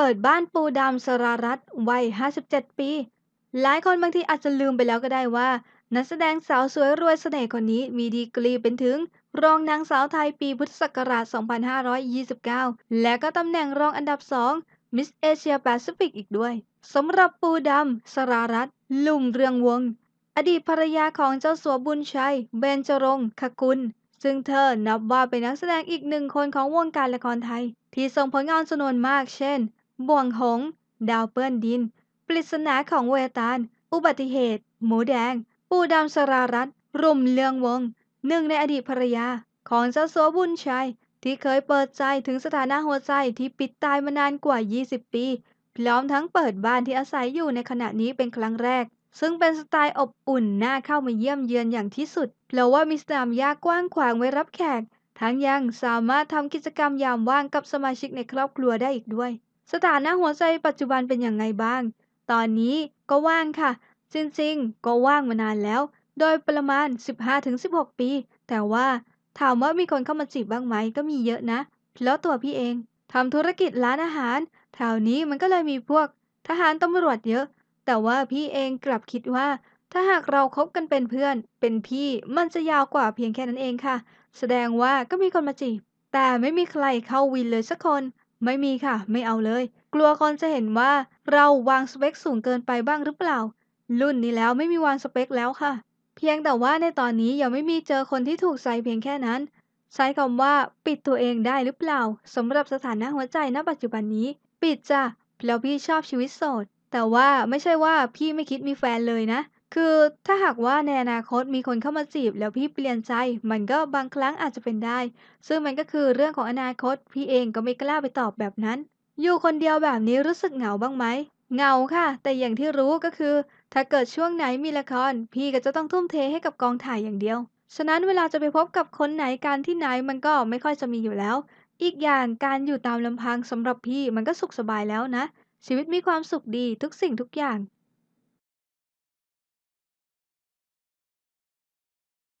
เปิดบ้านปูดำสรารัตน์วัย 57 ปี หลายคนบางทีอาจจะลืมไปแล้วก็ได้ว่า นักแสดงสาวสวยรวยเสน่ห์คนนี้มีดีกรีเป็นถึง รองนางสาวไทยปีพุทธศักราช 2529 และก็ตำแหน่งรองอันดับ2มิสเอเชียแปซิฟิกอีกด้วยสำหรับปูดำสรารัตน์ลุงเรืองวงศ์อดีตภรรยาของเจ้าสัวบุญชัย เบญจรงคคกุล ซึ่งเธอนับว่าเป็นนักแสดงอีกหนึ่งคนของวงการละครไทย ที่ส่งผลงานจำนวนมากเช่น บ่วงหง ดาวเปื้อนดิน ปริศนาของเวตาล อุบัติเหตุ หมูแดง ปูดำสรารัตรุ่มเลืองวง หนึ่งในอดีตภรรยา ของเจ้าสัวบุญชัย ที่เคยเปิดใจถึงสถานะหัวใจที่ปิดตายมานานกว่า 20 ปี พร้อมทั้งเปิดบ้านที่อาศัยอยู่ในขณะนี้เป็นครั้งแรก ซึ่งเป็นสไตล์อบอุ่นน่าเข้ามาเยี่ยมเยือนอย่างที่สุด เพราะว่ามีสนามหญ้ากว้างขวางไว้รับแขกทั้งยังสามารถทำกิจกรรมยามว่างกับสมาชิกในครอบครัวได้อีกด้วย สถานะหัวใจปัจจุบันเป็นอย่างไงบ้าง ตอนนี้ก็ว่างค่ะ จริงๆ ก็ว่างมานานแล้ว โดยประมาณ 15-16 ปี แต่ว่าถามว่ามีคนเข้ามาจีบบ้างไหมก็มีเยอะนะเพราะตัวพี่เองทำธุรกิจร้านอาหารแถวนี้มันก็เลยมีพวกทหารตำรวจเยอะ แต่ว่าพี่เองกลับคิดว่า ถ้าหากเราคบกันเป็นเพื่อน เป็นพี่มันจะยาวกว่าเพียงแค่นั้นเองค่ะ แสดงว่าก็มีคนมาจีบ แต่ไม่มีใครเข้าวินเลยสักคน ไม่มีค่ะ ไม่เอาเลย กลัวคนจะเห็นว่าเราวางสเปคสูงเกินไปบ้างหรือเปล่า รุ่นนี้แล้วไม่มีวางสเปคแล้วค่ะ เพียงแต่ว่าในตอนนี้ยังไม่มีเจอคนที่ถูกใจเพียงแค่นั้น ใช้คำว่าปิดตัวเองได้หรือเปล่าสำหรับสถานะหัวใจณปัจจุบันนี้ ปิดจ้ะแล้วพี่ชอบชีวิตโสด แต่ว่าไม่ใช่ว่าพี่ไม่คิดมีแฟนเลยนะ คือถ้าหากว่าในอนาคตมีคนเข้ามาจีบแล้วพี่เปลี่ยนใจ มันก็บางครั้งอาจจะเป็นได้ ซึ่งมันก็คือเรื่องของอนาคต พี่เองก็ไม่กล้าไปตอบแบบนั้น อยู่คนเดียวแบบนี้รู้สึกเหงาบ้างไหม เหงาค่ะ แต่อย่างที่รู้ก็คือ ถ้าเกิดช่วงไหนมีละคร พี่ก็จะต้องทุ่มเทให้กับกองถ่ายอย่างเดียว ฉะนั้นเวลาจะไปพบกับคนไหนการที่ไหนมันก็ไม่ค่อยจะมีอยู่แล้ว อีกอย่างการอยู่ตามลำพังสำหรับพี่มันก็สุขสบายแล้วนะ ชีวิตมีความสุขดีทุกสิ่งทุกอย่าง